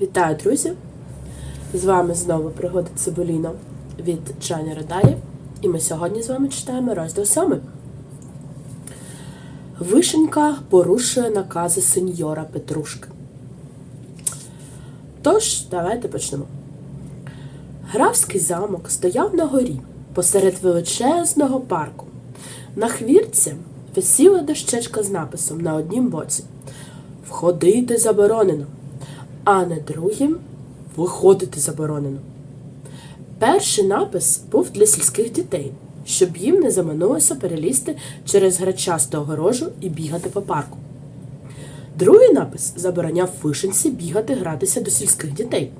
Вітаю, друзі! З вами знову пригода Цибуліна від Джані Радаї. І ми сьогодні з вами читаємо розділ 7. Вишенька порушує накази сеньора Петрушки. Тож, давайте почнемо. Графський замок стояв на горі посеред величезного парку. На хвірці висіла дощечка з написом на однім боці Входити заборонено, а на другім виходити заборонено. Перший напис був для сільських дітей, щоб їм не заманулося перелізти через грачасту огорожу і бігати по парку. Другий напис забороняв вишенці бігати гратися до сільських дітей.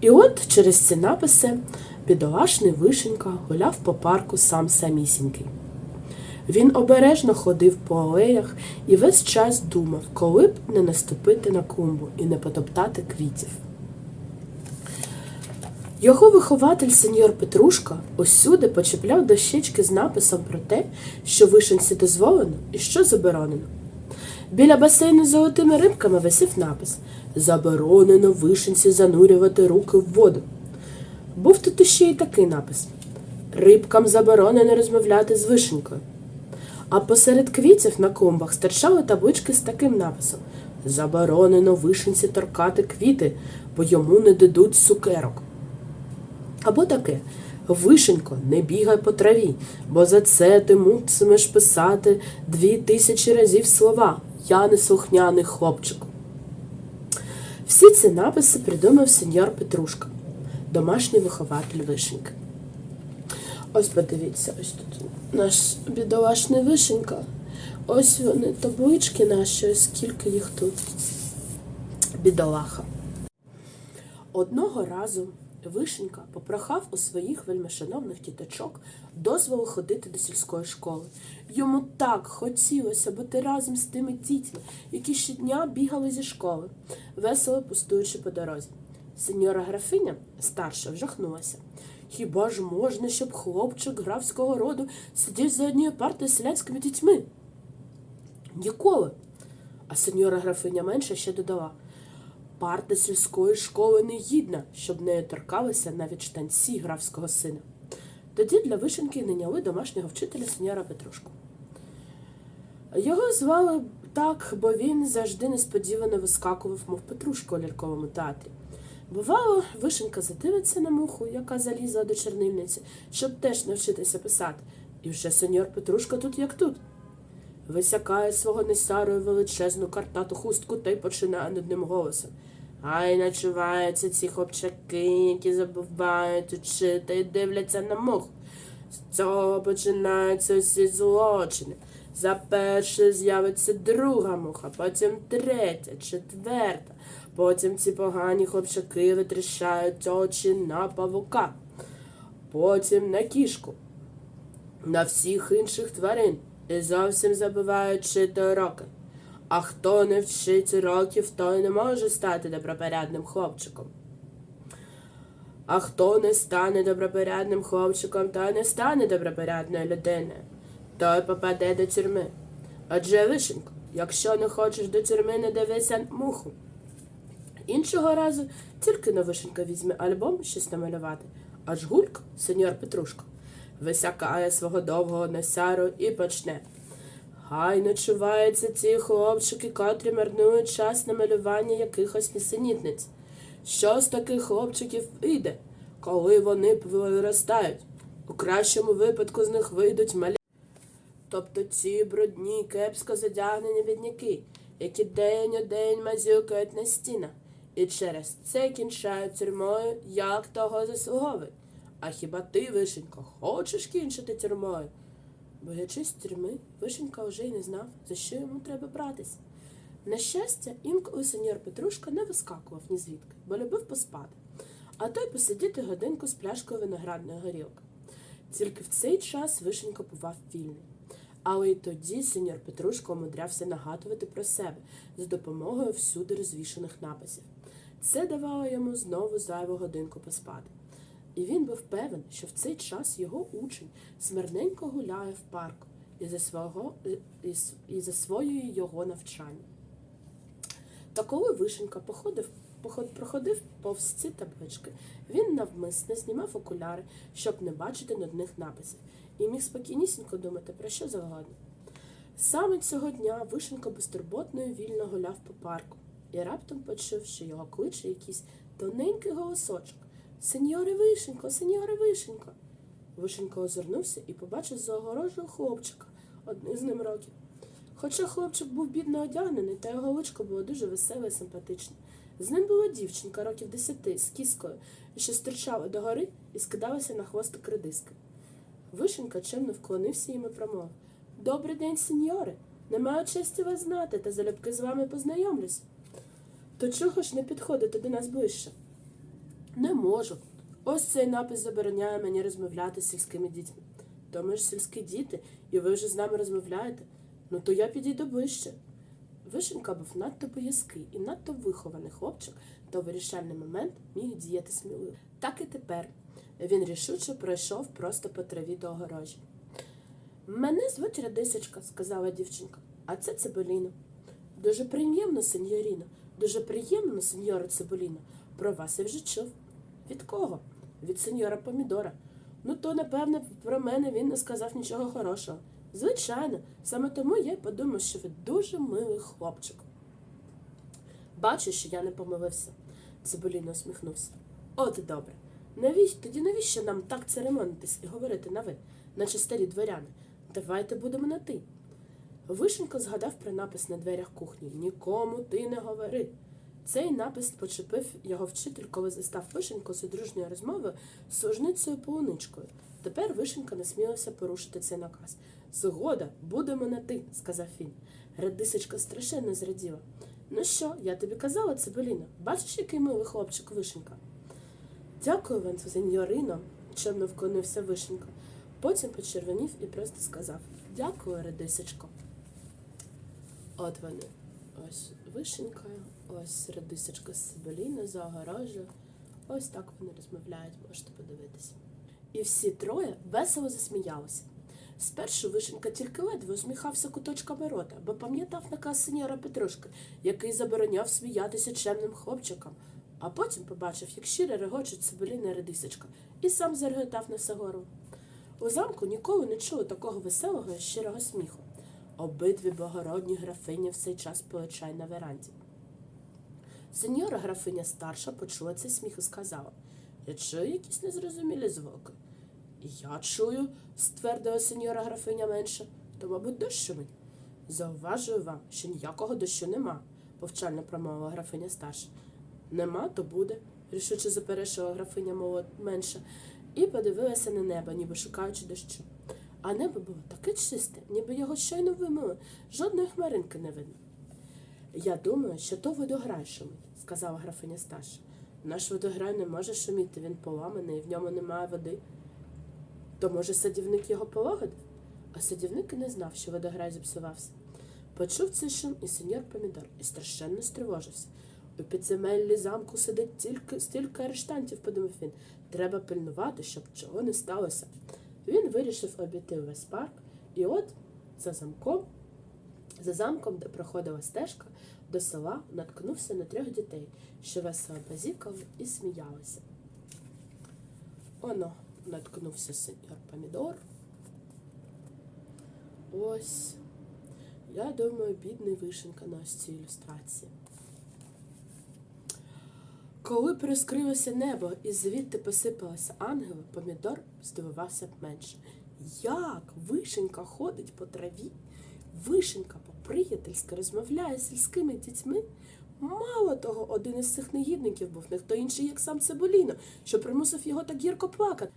І от через ці написи бідолашний вишенька гуляв по парку сам самісінький. Він обережно ходив по алеях і весь час думав, коли б не наступити на клумбу і не потоптати квітів. Його вихователь сеньор Петрушка усюди почепляв дощечки з написом про те, що вишенці дозволено і що заборонено. Біля басейну з золотими рибками висів напис Заборонено вишенці занурювати руки в воду. Був тут іще й такий напис Рибкам заборонено розмовляти з вишенькою. А посеред квітів на клумбах стирчали таблички з таким написом Заборонено вишенці торкати квіти, бо йому не дадуть цукерок. Або таке Вишенько, не бігай по траві, бо за це ти мусимеш писати дві тисячі разів слова Я не слухняний хлопчик. Всі ці написи придумав сеньор Петрушка, домашній вихователь вишеньки. Ось подивіться, ось тут наш бідолашний вишенька. Ось вони таблички наші, ось скільки їх тут. Бідолаха. Одного разу Вишенька попрохав у своїх вельмишановних діточок дозволу ходити до сільської школи. Йому так хотілося бути разом з тими дітьми, які щодня бігали зі школи, весело пустуючи по дорозі. Сеньора графиня, старша, вжахнулася. Хіба ж можна, щоб хлопчик графського роду сидів за однією партою з селянськими дітьми? Ніколи. А сеньора графиня менша ще додала. Парта сільської школи не гідна, щоб нею торкалися навіть штанці графського сина. Тоді для вишеньки наняли домашнього вчителя сеньора Петрушку. Його звали так, бо він завжди несподівано вискакував, мов Петрушка у ляльковому театрі. Бувало, вишенька задивиться на муху, яка залізла до чернильниці, щоб теж навчитися писати. І вже сеньор Петрушка тут як тут. Висякає свого несарою величезну картату хустку та й починає над ним голосом. Ай начуваються ці хлопчаки, які забувають учити і дивляться на мух. З цього починаються усі злочини. За перше з'явиться друга муха, потім третя, четверта. Потім ці погані хлопчаки витріщають очі на павука, потім на кішку, на всіх інших тварин і зовсім забувають вчити уроки. А хто не вчить уроків, той не може стати добропорядним хлопчиком. А хто не стане добропорядним хлопчиком, той не стане добропорядною людиною, той попаде до тюрми. Отже, вишенько, якщо не хочеш до тюрми, не дивися муху. Іншого разу тільки на вишенька візьме альбом щось намалювати, аж гульк, сеньор Петрушко, висякає свого довгого носяру і почне. Хай ночуваються ці хлопчики, котрі марнують час на малювання якихось несенітниць. Що з таких хлопчиків вийде, коли вони виростають? У кращому випадку з них вийдуть малі. Тобто ці брудні, кепсько задягнені бідняки, які день у день мазюкають на стінах, і через це кінчають тюрмою, як того заслуговують. А хіба ти, Вишенько, хочеш кінчити тюрмою? Боячись тюрми, Вишенька вже й не знав, за що йому треба братися. На щастя, інколи сеньор Петрушка не вискакував ні звідки, бо любив поспати, а той посидіти годинку з пляшкою виноградної горілки. Тільки в цей час Вишенька бував вільний. Але й тоді сеньор Петрушка умудрявся нагадувати про себе з допомогою всюди розвішаних написів. Це давало йому знову зайву годинку поспати. І він був певен, що в цей час його учень смирненько гуляє в парку і засвого- і, і засвоює його навчання. Та коли вишенька походив, поход, проходив повз ці таблички, він навмисне знімав окуляри, щоб не бачити нудних написів, і міг спокійнісінько думати про що завгодно. Саме цього дня Вишенька безтурботно і вільно гуляв по парку і раптом почув, що його кличе якийсь тоненький голосочок. Сеньоре Вишенько, сеньоре Вишенько. Вишенька озирнувся і побачив за огорожею хлопчика, одних з ним років. Хоча хлопчик був бідно одягнений, та його личко було дуже веселе і симпатичне. З ним була дівчинка років десяти з кіскою, що стирчала догори і скидалася на хвостик редиски. Вишенька чемно вклонився їм і промовив Добрий день, сеньоре. Не маю честі вас знати, та залюбки з вами познайомлюсь. То чого ж не підходите до нас ближче? Не можу. Ось цей напис забороняє мені розмовляти з сільськими дітьми. То ми ж сільські діти, і ви вже з нами розмовляєте. Ну то я підійду ближче. Вишенька був надто боязкий і надто вихований хлопчик, то вирішальний момент міг діяти сміливо. Так і тепер. Він рішуче пройшов просто по траві до огорожі. Мене звуть Радисочка, сказала дівчинка, а це Цибуліно. Дуже приємно, сеньоріно, дуже приємно, сеньоре Цибуліно. Про вас я вже чув. Від кого? Від сеньора Помідора. Ну, то, напевне, про мене він не сказав нічого хорошого. Звичайно, саме тому я й подумав, що ви дуже милий хлопчик. Бачу, що я не помилився, Цибуліно усміхнувся. От і добре. Навіщо тоді навіщо нам так церемонитись і говорити на ви, наче старі дворяни? Давайте будемо на ти. Вишенько згадав про напис на дверях кухні Нікому ти не говори. Цей напис почепив його вчитель, коли застав Вишенько з одружньою розмовою з служницею полуничкою. Тепер Вишенька насмілився порушити цей наказ. Згода, будемо на ти, сказав він. Радисочка страшенно зраділа. Ну що, я тобі казала, Цибеліно, бачиш, який милий хлопчик Вишенька? Дякую вам, сеньорино, чемно вклонився Вишенька. Потім почервонів і просто сказав Дякую, Радисочко. От вони. Ось вишенька, ось радисочка з Сибеліна за огорожею. Ось так вони розмовляють, можете подивитися. І всі троє весело засміялися. Спершу вишенька тільки ледве усміхався куточками рота, бо пам'ятав наказ сеньора Петрушки, який забороняв сміятися чемним хлопчикам, а потім побачив, як щиро регочуть Сибеліна і радисочка, і сам зареготав на все горло. У замку ніколи не чули такого веселого і щирого сміху. Обидві благородні графині в цей час пили чай на веранді. Сеньора графиня старша почула цей сміх і сказала Я чую якісь незрозумілі звуки. Я чую, ствердила сеньора графиня менша, то, мабуть, дощ шумить. Зауважую вам, що ніякого дощу нема, повчально промовила графиня старша. Нема, то буде, рішуче заперечила графиня молод менша, і подивилася на небо, ніби шукаючи дощу. А небо було таке чисте, ніби його щойно вимили, жодної хмаринки не видно. Я думаю, що то водограй шумить, сказала графиня старша. Наш водограй не може шуміти, він поламаний, і в ньому немає води. То, може, садівник його полагодив? А садівник і не знав, що водограй зіпсувався. Почув цей шум і сеньор Помідор і страшенно стривожився. У підземеллі замку сидить тільки стільки арештантів, подумав він. Треба пильнувати, щоб чого не сталося. Він вирішив обійти весь парк, і от за замком, за замком, де проходила стежка, до села наткнувся на трьох дітей, що весело базікали і сміялися. Оно наткнувся сеньор Помідор. Ось. Я думаю, бідний вишенка на ось цій ілюстрації. Коли прискрилося небо і звідти посипалися ангели, помідор здивувався б менше. Як вишенька ходить по траві? Вишенька по-приятельськи розмовляє з сільськими дітьми. Мало того, один із цих негідників був не хто інший, як сам Цибуліно, що примусив його так гірко плакати.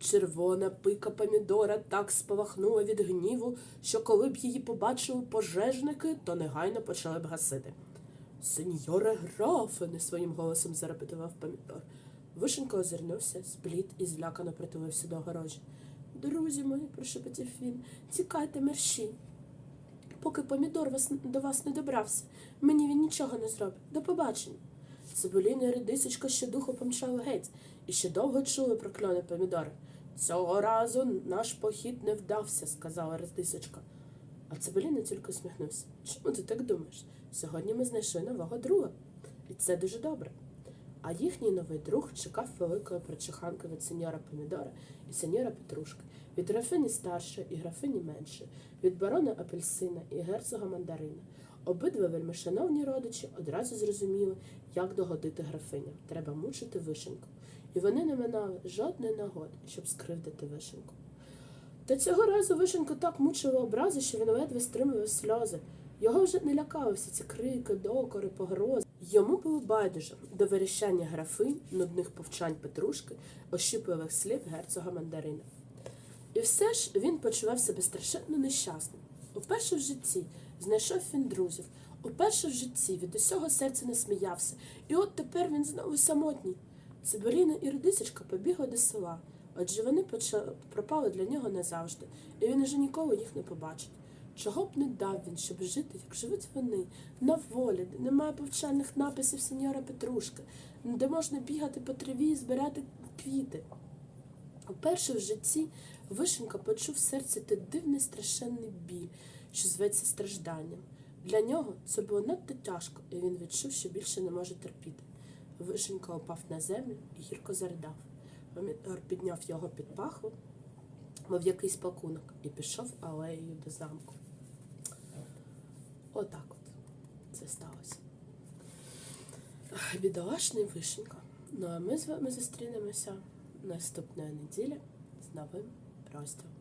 Червона пика помідора так спалахнула від гніву, що коли б її побачили пожежники, то негайно почали б гасити. Сеньоре графе, не своїм голосом зарепетував помідор. Вишенько озирнувся, спліт і злякано притулився до огорожі. Друзі мої, прошепотів він, тікайте мерщі. Поки помідор вас, до вас не добрався, мені він нічого не зробить. До побачення. Цибуліна і редисочка щодуху помчали геть і ще довго чули прокльони помідори. Цього разу наш похід не вдався, сказала редисочка. А Цибуліна тільки усміхнувся. Чому ти так думаєш? Сьогодні ми знайшли нового друга, і це дуже добре. А їхній новий друг чекав великої прочуханки від сеньора Помідора і сеньора Петрушки, від графині старшої і графині меншої, від барона апельсина і герцога мандарина. Обидва вельмишановні родичі одразу зрозуміли, як догодити графиням. Треба мучити вишеньку. І вони не минали жодної нагоди, щоб скривдити вишеньку. Та цього разу вишеньку так мучили образи, що він ледве стримував сльози. Його вже не лякали всі ці крики, докори, погрози. Йому було байдуже до вирішання графинь, нудних повчань Петрушки, ощіпливих слів герцога мандарина. І все ж він почував себе страшенно нещасним. Уперше в житті знайшов він друзів, уперше в житті від усього серця не сміявся, і от тепер він знову самотній. Циборіна і Рудисечка побігли до села, адже вони пропали для нього назавжди, і він уже ніколи їх не побачить. Чого б не дав він, щоб жити, як живуть вони, на волі, де немає повчальних написів сеньора Петрушки, де можна бігати по траві і збирати квіти. Уперше в житті Вишенька почув в серці той дивний страшенний біль, що зветься стражданням. Для нього це було надто тяжко, і він відчув, що більше не може терпіти. Вишенька упав на землю і гірко заридав. Помідор підняв його під пахву, мов якийсь пакунок, і пішов алеєю до замку. Отак от це сталося. Бідолашний вишенька. Ну а ми з вами зустрінемося наступної неділі з новим розділом.